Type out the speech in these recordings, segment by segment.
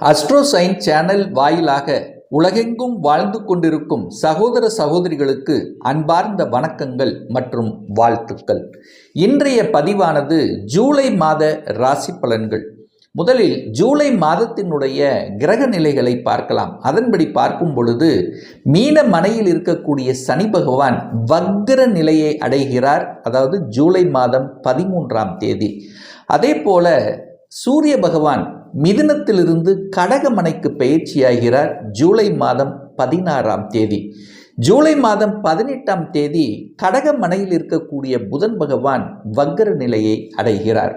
அஸ்ட்ரோசைன் channel வாயிலாக உலகெங்கும் வாழ்ந்து கொண்டிருக்கும் சகோதர சகோதரிகளுக்கு அன்பார்ந்த வணக்கங்கள் மற்றும் வாழ்த்துக்கள். இன்றைய பதிவானது ஜூலை மாத ராசி பலன்கள். முதலில் ஜூலை மாதத்தினுடைய கிரக நிலைகளை பார்க்கலாம். அதன்படி பார்க்கும் பொழுது மீன மனையில் இருக்கக்கூடிய சனி பகவான் வக்ர நிலையை அடைகிறார். அதாவது ஜூலை மாதம் பதிமூன்றாம் தேதி. அதே போல சூரிய பகவான் மிதுனத்திலிருந்து கடகமனைக்கு பயிற்சியாகிறார் ஜூலை மாதம் பதினாறாம் தேதி. ஜூலை மாதம் பதினெட்டாம் தேதி கடகமனையில் இருக்கக்கூடிய புதன் பகவான் வக்கர நிலையை அடைகிறார்.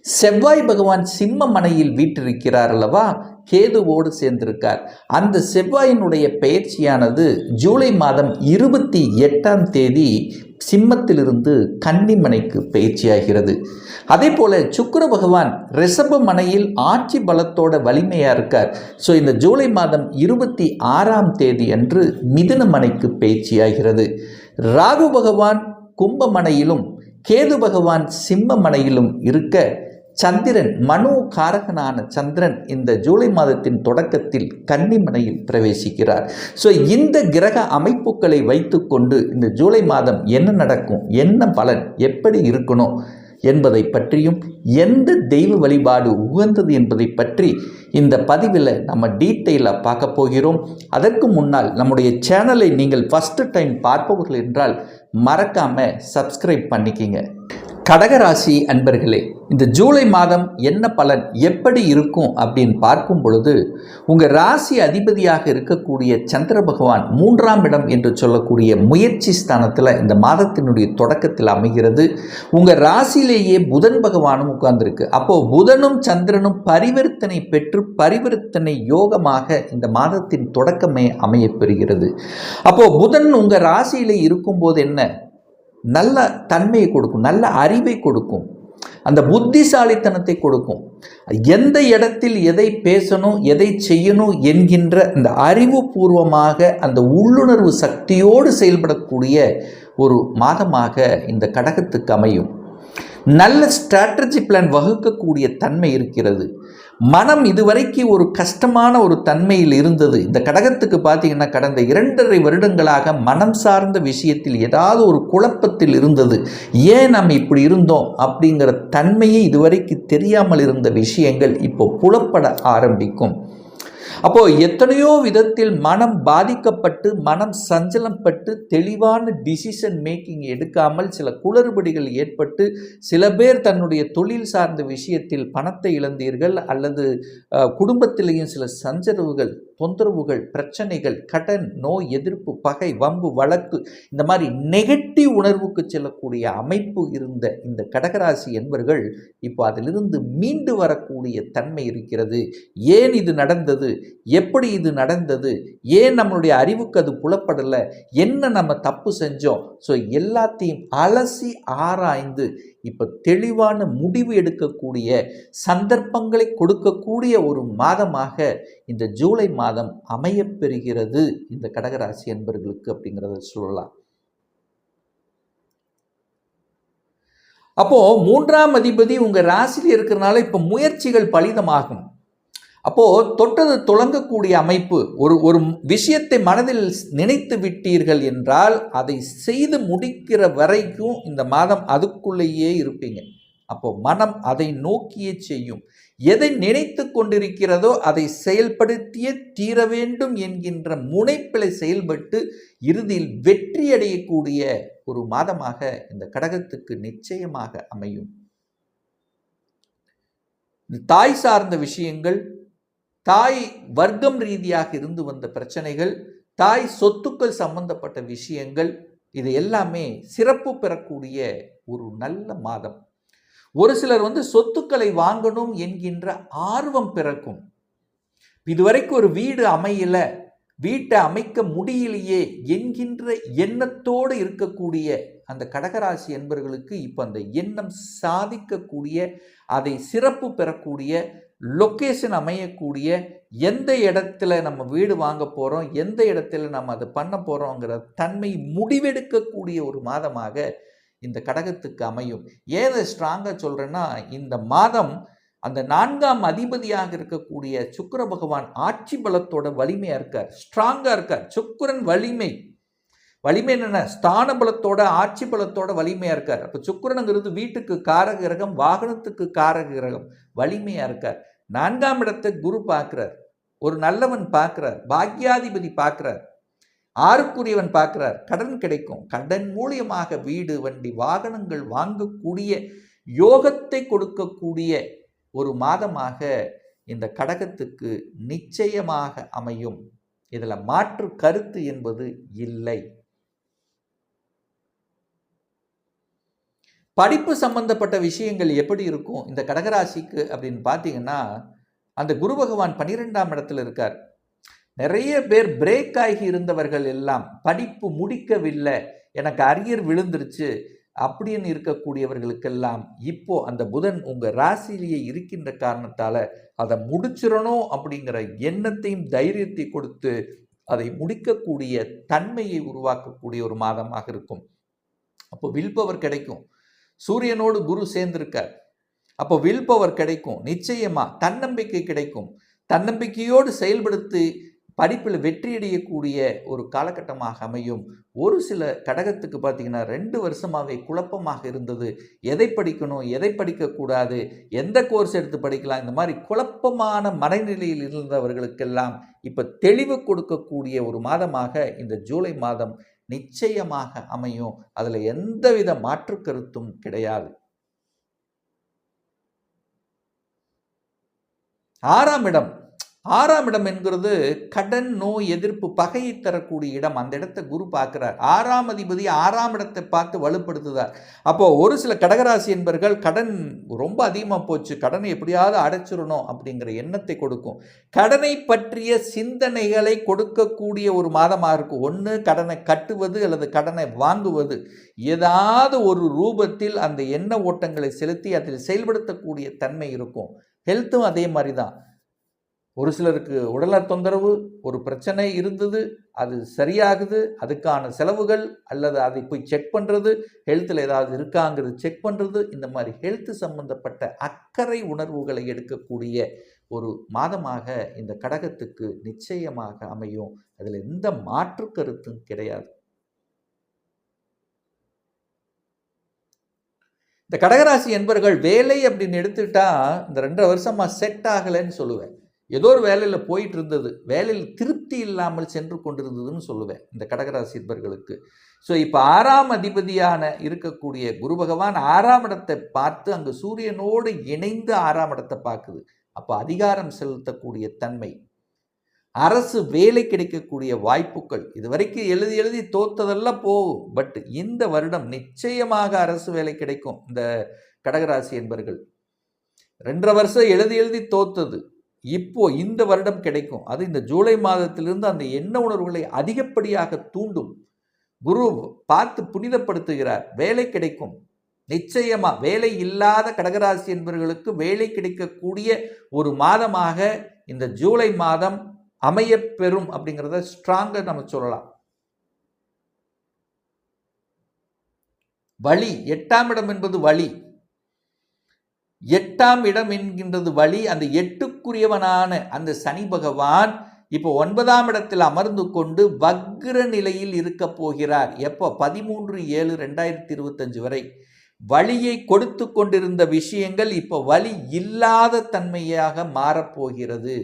செவ்வாய் பகவான் சிம்ம மனையில் வீற்றிருக்கிறார் அல்லவா? கேதுவோடு சேர்ந்திருக்கார். அந்த செவ்வாயினுடைய பயிற்சியானது ஜூலை மாதம் இருபத்தி எட்டாம் தேதி சிம்மத்திலிருந்து கன்னிமனைக்கு பயிற்சியாகிறது. அதே போல சுக்கர பகவான் ரிஷப மனையில் ஆட்சி பலத்தோட வலிமையாக இருக்கார். ஸோ இந்த ஜூலை மாதம் இருபத்தி ஆறாம் தேதி அன்று மிதுன மனைக்கு பயிற்சியாகிறது. ராகு பகவான் கும்பமனையிலும் கேது பகவான் சிம்ம மனையிலும் இருக்க சந்திரன் மனு காரகனான சந்திரன் இந்த ஜூலை மாதத்தின் தொடக்கத்தில் கன்னிமனையில் பிரவேசிக்கிறார். ஸோ இந்த கிரக அமைப்புகளை வைத்துக்கொண்டு இந்த ஜூலை மாதம் என்ன நடக்கும் என்ன பலன் எப்படி இருக்கணும் என்பதை பற்றியும் எந்த தெய்வ வழிபாடு உகந்தது என்பதை பற்றி இந்த பதிவில் நம்ம டீட்டெயிலாக பார்க்க போகிறோம். அதற்கு முன்னால் நம்முடைய சேனலை நீங்கள் ஃபஸ்ட்டு டைம் பார்ப்பவர்கள் என்றால் மறக்காமல் சப்ஸ்கிரைப் பண்ணிக்கிங்க. கடகராசி அன்பர்களே இந்த ஜூலை மாதம் என்ன பலன் எப்படி இருக்கும் அப்படின்னு பார்க்கும் பொழுது உங்கள் ராசி அதிபதியாக இருக்கக்கூடிய சந்திர பகவான் மூன்றாம் இடம் என்று சொல்லக்கூடிய முயற்சி ஸ்தானத்தில் இந்த மாதத்தினுடைய தொடக்கத்தில் அமைகிறது. உங்கள் ராசியிலேயே புதன் பகவானும் உட்கார்ந்துருக்கு. அப்போது புதனும் சந்திரனும் பரிவர்த்தனை பெற்று பரிவர்த்தனை யோகமாக இந்த மாதத்தின் தொடக்கமே அமையப்பெறுகிறது அப்போது புதன் உங்கள் ராசியில் இருக்கும்போது என்ன நல்ல தன்மையை கொடுக்கும் நல்ல அறிவை கொடுக்கும் அந்த புத்திசாலித்தனத்தை கொடுக்கும். எந்த இடத்தில் எதை பேசணும் எதை செய்யணும் என்கின்ற இந்த அறிவுபூர்வமாக அந்த உள்ளுணர்வு சக்தியோடு செயல்படக்கூடிய ஒரு மாதமாக இந்த கடகத்துக்கு அமையும். நல்ல ஸ்ட்ராட்டஜி பிளான் வகுக்கக்கூடிய தன்மை இருக்கிறது. மனம் இதுவரைக்கு ஒரு கஷ்டமான ஒரு தன்மையில் இருந்தது. இந்த கடகத்துக்கு பார்த்தீங்கன்னா கடந்த இரண்டரை வருடங்களாக மனம் சார்ந்த விஷயத்தில் ஏதாவது ஒரு குழப்பத்தில் இருந்தது. ஏன் நம்ம இப்படி இருந்தோம் அப்படிங்கிற தன்மையே இதுவரைக்கு தெரியாமல் இருந்த விஷயங்கள் இப்போ புலப்பட ஆரம்பிக்கும். அப்போ எத்தனையோ விதத்தில் மனம் பாதிக்கப்பட்டு மனம் சஞ்சலப்பட்டு தெளிவான டிசிஷன் மேக்கிங் எடுக்காமல் சில குளறுபடிகள் ஏற்பட்டு சில பேர் தன்னுடைய தொழில் சார்ந்த விஷயத்தில் பணத்தை இழந்தீர்கள் அல்லது குடும்பத்திலேயும் சில சஞ்சரவுகள் தொந்தரவுகள் பிரச்சனைகள் கடன் நோய் எதிர்ப்பு பகை வம்பு வழக்கு இந்த மாதிரி நெகட்டிவ் உணர்வுக்கு செல்லக்கூடிய அமைப்பு இருந்த இந்த கடகராசி என்பர்கள் இப்போ அதிலிருந்து மீண்டு வரக்கூடிய தன்மை இருக்கிறது. ஏன் இது நடந்தது? எப்படி இது நடந்தது? ஏன் நம்மளுடைய அறிவுக்கு அது புலப்படலை? என்ன நம்ம தப்பு செஞ்சோம்? ஸோ எல்லாத்தையும் அலசி ஆராய்ந்து இப்போ தெளிவான முடிவு எடுக்கக்கூடிய சந்தர்ப்பங்களை கொடுக்கக்கூடிய ஒரு மாதமாக இந்த ஜூலை மாதம் அமையப்பெறுகிறது இந்த கடகராசி என்பர்களுக்கு அப்படிங்கிறத சொல்லலாம். அப்போ மூன்றாம் அதிபதி உங்க ராசியில் இருக்கிறனால இப்போ முயற்சிகள் பலிதமாகும். அப்போ தொட்டது தொடங்கக்கூடிய அமைப்பு ஒரு ஒரு விஷயத்தை மனதில் நினைத்து விட்டீர்கள் என்றால் அதை செய்து முடிக்கிற வரைக்கும் இந்த மாதம் அதுக்குள்ளேயே இருப்பீங்க. அப்போ மனம் அதை நோக்கியே செய்யும். எதை நினைத்து கொண்டிருக்கிறதோ அதை செயல்படுத்தியே தீர வேண்டும் என்கின்ற முனைப்பிலை செயல்பட்டு இறுதியில் வெற்றி அடையக்கூடிய ஒரு மாதமாக இந்த கடகத்துக்கு நிச்சயமாக அமையும். தாய் சார்ந்த விஷயங்கள் தாய் வர்க்கம் ரீதியாக இருந்து வந்த பிரச்சனைகள் தாய் சொத்துக்கள் சம்பந்தப்பட்ட விஷயங்கள் இது எல்லாமே சிறப்பு பெறக்கூடிய ஒரு நல்ல மாதம். ஒரு சிலர் வந்து சொத்துக்களை வாங்கணும் என்கின்ற ஆர்வம் பிறக்கும். இதுவரைக்கும் ஒரு வீடு அமையல வீட்டை அமைக்க முடியலையே என்கின்ற எண்ணத்தோடு இருக்கக்கூடிய அந்த கடகராசி என்பவர்களுக்கு இப்போ அந்த எண்ணம் சாதிக்கக்கூடிய அதை சிறப்பு பெறக்கூடிய லொக்கேஷன் அமையக்கூடிய எந்த இடத்துல நம்ம வீடு வாங்க போகிறோம் எந்த இடத்துல நம்ம அதை பண்ண போகிறோங்கிற தன்மை முடிவெடுக்கக்கூடிய ஒரு மாதமாக இந்த கடகத்துக்கு அமையும். ஏன் ஸ்ட்ராங்காக சொல்கிறேன்னா இந்த மாதம் அந்த நான்காம் அதிபதியாக இருக்கக்கூடிய சுக்கர பகவான் ஆட்சி பலத்தோட வலிமையாக இருக்கார். ஸ்ட்ராங்காக இருக்கார். சுக்கிரன் வலிமை. வலிமை என்னென்ன ஸ்தான பலத்தோட ஆட்சி பலத்தோட வலிமையாக இருக்கார். அப்போ சுக்கரனுங்கிறது வீட்டுக்கு காரக கிரகம் வாகனத்துக்கு காரக கிரகம் வலிமையாக இருக்கார். நான்காம் இடத்தை குரு பார்க்குறார். ஒரு நல்லவன் பார்க்குறார். பாக்யாதிபதி பார்க்குறார். ஆறுக்குரியவன் பார்க்கிறார் கடன் கிடைக்கும். கடன் மூலியமாக வீடு வண்டி வாகனங்கள் வாங்கக்கூடிய யோகத்தை கொடுக்கக்கூடிய ஒரு மாதமாக இந்த கடகத்துக்கு நிச்சயமாக அமையும். இதில் மாற்று கருத்து என்பது இல்லை. படிப்பு சம்பந்தப்பட்ட விஷயங்கள் எப்படி இருக்கும்? இந்த கடகராசிக்கு அப்படின்னு பார்த்தீங்கன்னா அந்த குரு பகவான் பன்னிரெண்டாம் இடத்துல இருக்கார். நிறைய பேர் பிரேக் ஆகி இருந்தவர்கள் எல்லாம் படிப்பு முடிக்கவில்லை எனக்கு அரியர் விழுந்துருச்சு அப்படின்னு இருக்கக்கூடியவர்களுக்கெல்லாம் இப்போ அந்த புதன் உங்கள் ராசியிலேயே இருக்கின்ற காரணத்தால் அதை முடிச்சிடணும் அப்படிங்கிற எண்ணத்தையும் தைரியத்தை கொடுத்து அதை முடிக்கக்கூடிய தன்மையை உருவாக்கக்கூடிய ஒரு மாதமாக இருக்கும். அப்போ வில் பவர் கிடைக்கும். சூரியனோடு குரு சேர்ந்திருக்கார். அப்போ வில் பவர் கிடைக்கும். நிச்சயமாக தன்னம்பிக்கை கிடைக்கும். தன்னம்பிக்கையோடு செயல்படுத்தி படிப்பில் வெற்றியடையக்கூடிய ஒரு காலகட்டமாக அமையும். ஒரு சில கடகத்துக்கு பார்த்தீங்கன்னா ரெண்டு வருஷமாகவே குழப்பமாக இருந்தது. எதை படிக்கணும் எதை படிக்கக்கூடாது எந்த கோர்ஸ் எடுத்து படிக்கலாம் இந்த மாதிரி குழப்பமான மனநிலையில் இருந்தவர்களுக்கெல்லாம் இப்போ தெளிவு கொடுக்கக்கூடிய ஒரு மாதமாக இந்த ஜூலை மாதம் நிச்சயமாக அமையும். அதில் எந்தவித மாற்று கருத்தும் கிடையாது. ஆறாம் இடம். ஆறாம் இடம் என்கிறது கடன் நோய் எதிர்ப்பு பகையை தரக்கூடிய இடம். அந்த இடத்தை குரு பார்க்கிறார். ஆறாம் அதிபதி ஆறாம் இடத்தை பார்த்து வலுப்படுத்துதார் அப்போ ஒரு சில கடகராசி என்பர்கள் கடன் ரொம்ப அதிகமாக போச்சு. கடனை எப்படியாவது அடைச்சிடணும் அப்படிங்கிற எண்ணத்தை கொடுக்கும். கடனை பற்றிய சிந்தனைகளை கொடுக்கக்கூடிய ஒரு மாதமாக இருக்கும். ஒன்று கடனை கட்டுவது அல்லது கடனை வாங்குவது. ஏதாவது ஒரு ரூபத்தில் அந்த எண்ண ஓட்டங்களை செலுத்தி அதில் செயல்படுத்தக்கூடிய தன்மை இருக்கும். ஹெல்த்தும் அதே மாதிரி தான். ஒரு சிலருக்கு உடல்நல தொந்தரவு ஒரு பிரச்சனை இருந்தது அது சரியாகுது அதுக்கான செலவுகள் அல்லது அதை போய் செக் பண்ணுறது ஹெல்த்தில் ஏதாவது இருக்காங்கிறது செக் பண்ணுறது இந்த மாதிரி ஹெல்த் சம்பந்தப்பட்ட அக்கறை உணர்வுகளை எடுக்கக்கூடிய ஒரு மாதமாக இந்த கடகத்துக்கு நிச்சயமாக அமையும். அதில் எந்த மாற்று கருத்தும் கிடையாது. இந்த கடகராசி என்பர்கள் வேலை அப்படின்னு எடுத்துட்டா இந்த ரெண்டரை வருஷமா செட் ஆகலைன்னு சொல்லுவேன். ஏதோ ஒரு வேலையில் போயிட்டு இருந்தது வேலையில் திருப்தி இல்லாமல் சென்று கொண்டிருந்ததுன்னு சொல்லுவேன் இந்த கடகராசி என்பர்களுக்கு ஸோ இப்போ ஆறாம் அதிபதியான இருக்கக்கூடிய குரு பகவான் ஆறாம் இடத்தை பார்த்து அங்கு சூரியனோடு இணைந்து ஆறாம் இடத்தை பார்க்குது. அப்போ அதிகாரம் செலுத்தக்கூடிய தன்மை அரசு வேலை கிடைக்கக்கூடிய வாய்ப்புகள் இது வரைக்கும் எழுதி எழுதி தோத்ததெல்லாம் போகும். பட் இந்த வருடம் நிச்சயமாக அரசு வேலை கிடைக்கும் இந்த கடகராசி என்பர்கள் ரெண்டரை வருஷம் எழுதி எழுதி தோத்தது. இப்போ இந்த வருடம் கிடைக்கும். அது இந்த ஜூலை மாதத்திலிருந்து அந்த எண்ண உணர்வுகளை அதிகப்படியாக தூண்டும். குரு பார்த்து புனிதப்படுத்துகிறார். வேலை கிடைக்கும். நிச்சயமா வேலை இல்லாத கடகராசி என்பவர்களுக்கு வேலை கிடைக்கக்கூடிய ஒரு மாதமாக இந்த ஜூலை மாதம் அமையப்பெறும் அப்படிங்கிறத ஸ்ட்ராங்காக நம்ம சொல்லலாம். வழி எட்டாம் இடம் என்பது வழி எட்டாம் இடம் என்கின்றது வழி அந்த எட்டுக்குரியவனான அந்த சனி பகவான் இப்போ ஒன்பதாம் இடத்தில் அமர்ந்து கொண்டு வக்ர நிலையில் இருக்க போகிறார். எப்போ? பதிமூன்று ஏழு ரெண்டாயிரத்தி இருபத்தஞ்சு வரை. வழியை கொடுத்து கொண்டிருந்த விஷயங்கள் இப்போ வழி இல்லாத தன்மையாக மாறப்போகிறது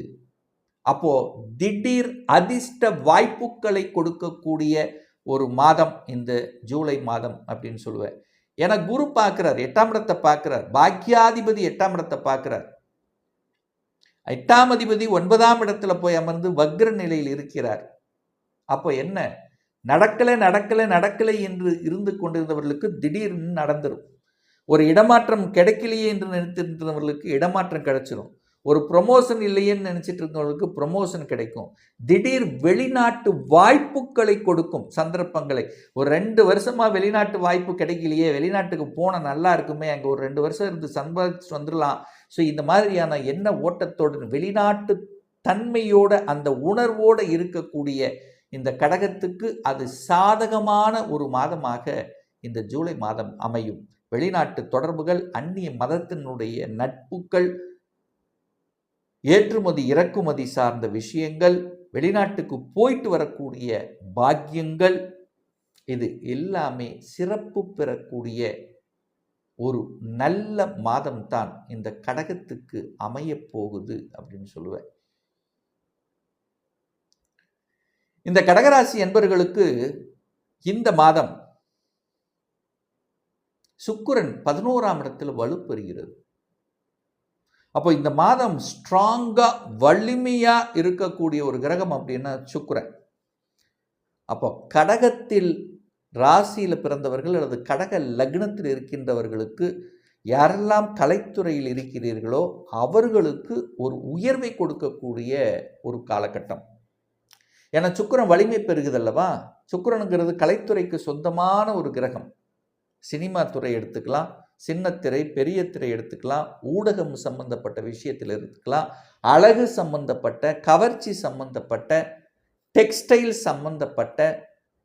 அப்போ திடீர் அதிர்ஷ்ட வாய்ப்புகளை கொடுக்கக்கூடிய ஒரு மாதம் இந்த ஜூலை மாதம் அப்படின்னு சொல்லுவேன். ஏன்னா குரு பார்க்கிறார் எட்டாம் இடத்தை பார்க்கிறார் பாக்கியாதிபதி எட்டாம் இடத்தை பார்க்கிறார். எட்டாம் அதிபதி ஒன்பதாம் இடத்துல போய் அமர்ந்து வக்ர நிலையில் இருக்கிறார். அப்போ என்ன? நடக்கலை நடக்கலை நடக்கலை என்று இருந்து கொண்டிருந்தவர்களுக்கு திடீர்னு நடந்துடும் ஒரு இடமாற்றம் கிடைக்கலையே என்று நினைத்திருந்தவர்களுக்கு இடமாற்றம் கிடைச்சிரும். ஒரு ப்ரொமோஷன் இல்லையேன்னு நினச்சிட்டு இருந்தவங்களுக்கு ப்ரொமோஷன் கிடைக்கும். திடீர் வெளிநாட்டு வாய்ப்புகளை கொடுக்கும் சந்தர்ப்பங்களை. ஒரு ரெண்டு வருஷமாக வெளிநாட்டு வாய்ப்பு கிடைக்கலையே வெளிநாட்டுக்கு போனால் நல்லா இருக்குமே அங்கே ஒரு ரெண்டு வருஷம் இருந்து சம்பாதிச்சு வந்துடலாம். ஸோ இந்த மாதிரியான என்ன ஓட்டத்தோடு வெளிநாட்டு தன்மையோட அந்த உணர்வோடு இருக்கக்கூடிய இந்த கடகத்துக்கு அது சாதகமான ஒரு மாதமாக இந்த ஜூலை மாதம் அமையும். வெளிநாட்டு தொடர்புகள் அந்நிய மதத்தினுடைய நட்புகள் ஏற்றுமதி இறக்குமதி சார்ந்த விஷயங்கள் வெளிநாட்டுக்கு போயிட்டு வரக்கூடிய பாக்கியங்கள் இது எல்லாமே சிறப்பு பெறக்கூடிய ஒரு நல்ல மாதம்தான் இந்த கடகத்துக்கு அமையப் போகுது அப்படின்னு சொல்லுவேன். இந்த கடகராசி என்பவர்களுக்கு இந்த மாதம் சுக்கிரன் பதினோராம் இடத்தில் வலுப்பெறுகிறது. அப்போ இந்த மாதம் ஸ்ட்ராங்காக வலிமையாக இருக்கக்கூடிய ஒரு கிரகம் அப்படின்னா சுக்கரன். அப்போ கடகத்தில் ராசியில் பிறந்தவர்கள் அல்லது கடக லக்னத்தில் இருக்கின்றவர்களுக்கு யாரெல்லாம் கலைத்துறையில் இருக்கிறீர்களோ அவர்களுக்கு ஒரு உயர்வை கொடுக்கக்கூடிய ஒரு காலகட்டம். ஏன்னா சுக்கிரன் வலிமை பெறுகுதல்லவா சுக்கிரனுங்கிறது கலைத்துறைக்கு சொந்தமான ஒரு கிரகம். சினிமா துறை எடுத்துக்கலாம். சின்னத்திரை பெரிய திரை எடுத்துக்கலாம். ஊடகம் சம்பந்தப்பட்ட விஷயத்தில் எடுத்துக்கலாம். அழகு சம்பந்தப்பட்ட கவர்ச்சி சம்பந்தப்பட்ட டெக்ஸ்டைல் சம்பந்தப்பட்ட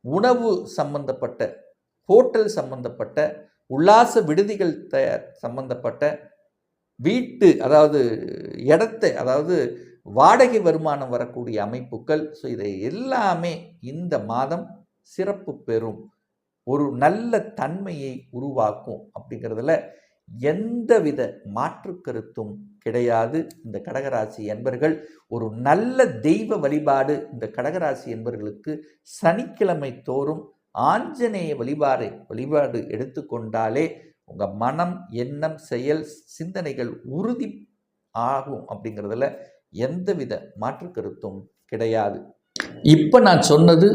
உணவு சம்பந்தப்பட்ட ஹோட்டல் சம்பந்தப்பட்ட உல்லாச விடுதிகள் தயார் சம்பந்தப்பட்ட வீட்டு அதாவது இடத்தை அதாவது வாடகை வருமானம் வரக்கூடிய அமைப்புகள். ஸோ இதை எல்லாமே இந்த மாதம் சிறப்பு பெறும். ஒரு நல்ல தன்மையை உருவாக்கும் அப்படிங்கிறதுல எந்தவித மாற்று கருத்தும் கிடையாது. இந்த கடகராசி என்பர்கள் ஒரு நல்ல தெய்வ வழிபாடு இந்த கடகராசி என்பர்களுக்கு சனிக்கிழமை தோறும் ஆஞ்சநேய வழிபாடு வழிபாடு எடுத்துக்கொண்டாலே உங்கள் மனம் எண்ணம் செயல் சிந்தனைகள் உறுதி ஆகும் அப்படிங்கிறதுல எந்தவித மாற்று கருத்தும் கிடையாது. இப்போ நான் சொன்னது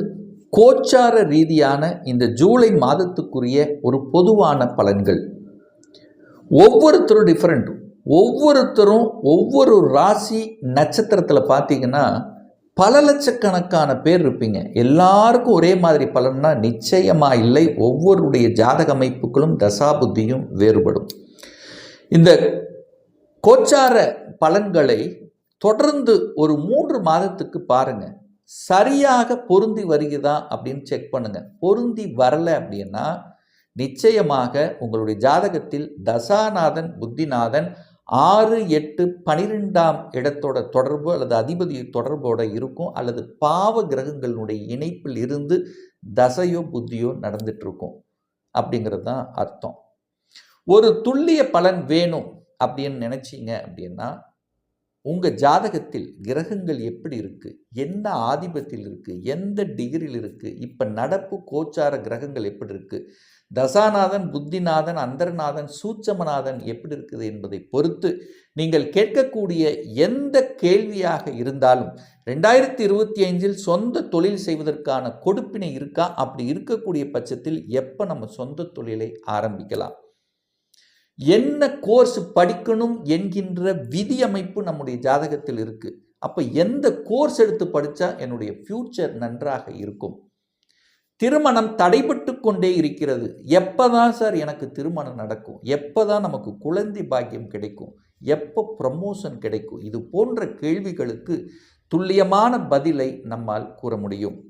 கோச்சார ரீதியான இந்த ஜூலை மாதத்துக்குரிய ஒரு பொதுவான பலன்கள். ஒவ்வொருத்தரும் டிஃப்ரெண்ட் ஒவ்வொருத்தரும் ஒவ்வொரு ராசி நட்சத்திரத்தில் பார்த்தீங்கன்னா பல லட்சக்கணக்கான பேர் இருப்பீங்க. எல்லாருக்கும் ஒரே மாதிரி பலன்னா நிச்சயமாக இல்லை. ஒவ்வொருடைய ஜாதக அமைப்புகளும் தசாபுத்தியும் வேறுபடும். இந்த கோச்சார பலன்களை தொடர்ந்து ஒரு மூன்று மாதத்துக்கு பாருங்கள் சரியாக பொருந்தி வருகிறதா அப்படின்னு செக் பண்ணுங்க. பொருந்தி வரலை அப்படின்னா நிச்சயமாக உங்களுடைய ஜாதகத்தில் தசாநாதன் புத்திநாதன் ஆறு எட்டு பனிரெண்டாம் இடத்தோட தொடர்பு அல்லது அதிபதி தொடர்போட இருக்கும் அல்லது பாவ கிரகங்களுடைய இணைப்பில் இருந்து தசையோ புத்தியோ நடந்துட்டுருக்கும் அப்படிங்கிறது தான் அர்த்தம். ஒரு துல்லிய பலன் வேணும் அப்படின்னு நினச்சிங்க அப்படின்னா உங்கள் ஜாதகத்தில் கிரகங்கள் எப்படி இருக்குது என்ன ஆதிபத்தில் இருக்குது எந்த டிகிரியில் இருக்குது இப்போ நடப்பு கோச்சார கிரகங்கள் எப்படி இருக்குது தசாநாதன் புத்திநாதன் அந்தரநாதன் சூட்சமநாதன் எப்படி இருக்குது என்பதை பொறுத்து நீங்கள் கேட்கக்கூடிய எந்த கேள்வியாக இருந்தாலும் ரெண்டாயிரத்தி இருபத்தி ஐந்தில் சொந்த தொழில் செய்வதற்கான கொடுப்பினை இருக்கா? அப்படி இருக்கக்கூடிய பட்சத்தில் எப்போ நம்ம சொந்த தொழிலை ஆரம்பிக்கலாம்? என்ன கோர்ஸ் படிக்கணும் என்கின்ற விதி அமைப்பு நம்முடைய ஜாதகத்தில் இருக்குது அப்போ எந்த கோர்ஸ் எடுத்து படித்தா என்னுடைய ஃப்யூச்சர் நன்றாக இருக்கும்? திருமணம் தடைபட்டு கொண்டே இருக்கிறது. எப்போ தான் சார் எனக்கு திருமணம் நடக்கும்? எப்போ தான் நமக்கு குழந்தை பாக்கியம் கிடைக்கும்? எப்போ ப்ரமோஷன் கிடைக்கும்? இது போன்ற கேள்விகளுக்கு துல்லியமான பதிலை நம்மால் கூற முடியும்.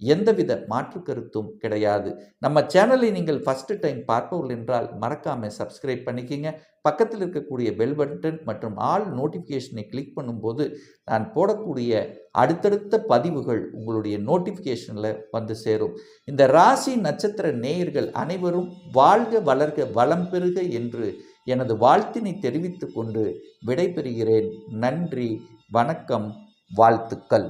எந்தவித மாற்று கருத்தும் கிடையாது. நம்ம சேனலை நீங்கள் ஃபஸ்ட்டு டைம் பார்ப்பவர்கள் என்றால் மறக்காமல் சப்ஸ்கிரைப் பண்ணிக்கிங்க. பக்கத்தில் இருக்கக்கூடிய பெல் பட்டன் மற்றும் ஆல் நோட்டிஃபிகேஷனை கிளிக் பண்ணும்போது நான் போடக்கூடிய அடுத்தடுத்த பதிவுகள் உங்களுடைய நோட்டிஃபிகேஷனில் வந்து சேரும். இந்த ராசி நட்சத்திர நேயர்கள் அனைவரும் வாழ்க வளர்க வளம் பெறுக என்று எனது வாழ்த்தினை தெரிவித்து கொண்டு விடைபெறுகிறேன். நன்றி வணக்கம் வாழ்த்துக்கள்.